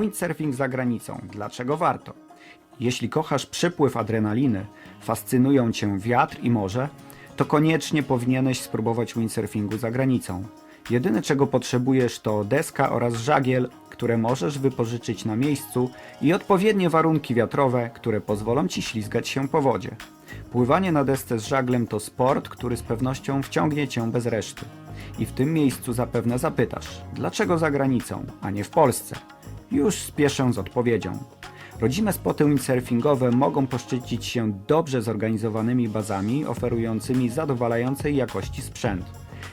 Windsurfing za granicą. Dlaczego warto? Jeśli kochasz przypływ adrenaliny, fascynują cię wiatr i morze, to koniecznie powinieneś spróbować windsurfingu za granicą. Jedyne czego potrzebujesz to deska oraz żagiel, które możesz wypożyczyć na miejscu i odpowiednie warunki wiatrowe, które pozwolą ci ślizgać się po wodzie. Pływanie na desce z żaglem to sport, który z pewnością wciągnie cię bez reszty. I w tym miejscu zapewne zapytasz, dlaczego za granicą, a nie w Polsce? Już spieszę z odpowiedzią. Rodzime spoty windsurfingowe mogą poszczycić się dobrze zorganizowanymi bazami oferującymi zadowalającej jakości sprzęt.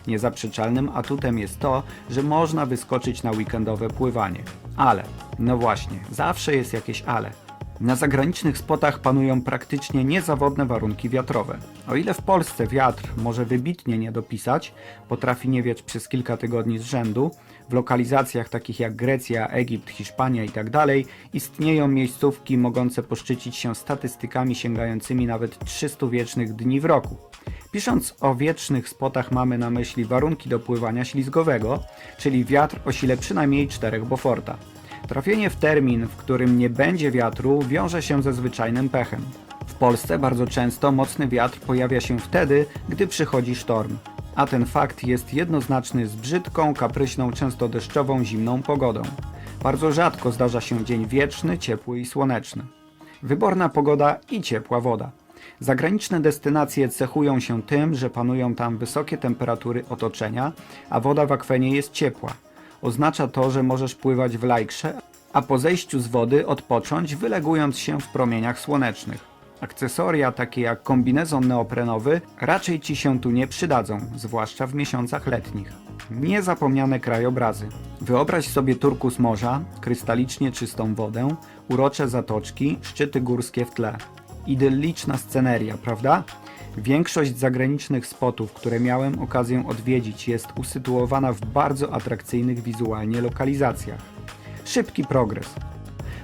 Niezaprzeczalnym atutem jest to, że można wyskoczyć na weekendowe pływanie. Ale, no właśnie, zawsze jest jakieś ale. Na zagranicznych spotach panują praktycznie niezawodne warunki wiatrowe. O ile w Polsce wiatr może wybitnie nie dopisać, potrafi nie wiać przez kilka tygodni z rzędu, w lokalizacjach takich jak Grecja, Egipt, Hiszpania itd. istnieją miejscówki mogące poszczycić się statystykami sięgającymi nawet 300 wiecznych dni w roku. Pisząc o wiecznych spotach mamy na myśli warunki do pływania ślizgowego, czyli wiatr o sile przynajmniej 4 Beauforta. Trafienie w termin, w którym nie będzie wiatru, wiąże się ze zwyczajnym pechem. W Polsce bardzo często mocny wiatr pojawia się wtedy, gdy przychodzi sztorm, a ten fakt jest jednoznaczny z brzydką, kapryśną, często deszczową, zimną pogodą. Bardzo rzadko zdarza się dzień wieczny, ciepły i słoneczny. Wyborna pogoda i ciepła woda. Zagraniczne destynacje cechują się tym, że panują tam wysokie temperatury otoczenia, a woda w akwenie jest ciepła. Oznacza to, że możesz pływać w lajkrze, a po zejściu z wody odpocząć, wylegując się w promieniach słonecznych. Akcesoria takie jak kombinezon neoprenowy raczej Ci się tu nie przydadzą, zwłaszcza w miesiącach letnich. Niezapomniane krajobrazy. Wyobraź sobie turkus morza, krystalicznie czystą wodę, urocze zatoczki, szczyty górskie w tle. Idylliczna sceneria, prawda? Większość zagranicznych spotów, które miałem okazję odwiedzić, jest usytuowana w bardzo atrakcyjnych wizualnie lokalizacjach. Szybki progres.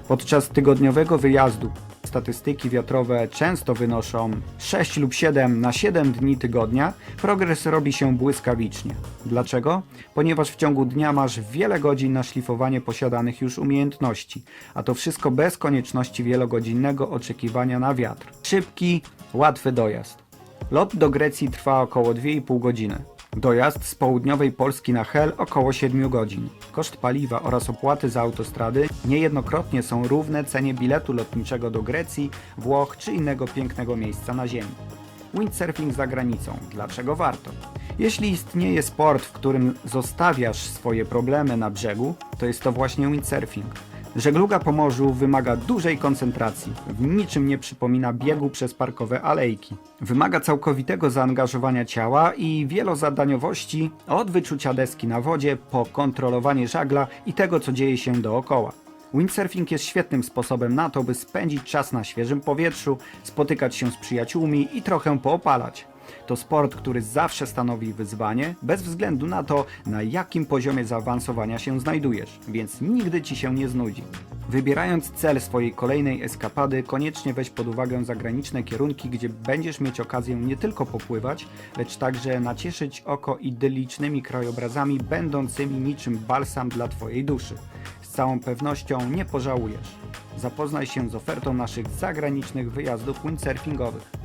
Podczas tygodniowego wyjazdu statystyki wiatrowe często wynoszą 6 lub 7 na 7 dni tygodnia, progres robi się błyskawicznie. Dlaczego? Ponieważ w ciągu dnia masz wiele godzin na szlifowanie posiadanych już umiejętności, a to wszystko bez konieczności wielogodzinnego oczekiwania na wiatr. Szybki, łatwy dojazd. Lot do Grecji trwa około 2,5 godziny. Dojazd z południowej Polski na Hel około 7 godzin. Koszt paliwa oraz opłaty za autostrady niejednokrotnie są równe cenie biletu lotniczego do Grecji, Włoch czy innego pięknego miejsca na Ziemi. Windsurfing za granicą. Dlaczego warto? Jeśli istnieje sport, w którym zostawiasz swoje problemy na brzegu, to jest to właśnie windsurfing. Żegluga po morzu wymaga dużej koncentracji, w niczym nie przypomina biegu przez parkowe alejki. Wymaga całkowitego zaangażowania ciała i wielozadaniowości od wyczucia deski na wodzie po kontrolowanie żagla i tego, co dzieje się dookoła. Windsurfing jest świetnym sposobem na to, by spędzić czas na świeżym powietrzu, spotykać się z przyjaciółmi i trochę poopalać. To sport, który zawsze stanowi wyzwanie, bez względu na to, na jakim poziomie zaawansowania się znajdujesz, więc nigdy ci się nie znudzi. Wybierając cel swojej kolejnej eskapady, koniecznie weź pod uwagę zagraniczne kierunki, gdzie będziesz mieć okazję nie tylko popływać, lecz także nacieszyć oko idyllicznymi krajobrazami, będącymi niczym balsam dla Twojej duszy. Całą pewnością nie pożałujesz. Zapoznaj się z ofertą naszych zagranicznych wyjazdów windsurfingowych.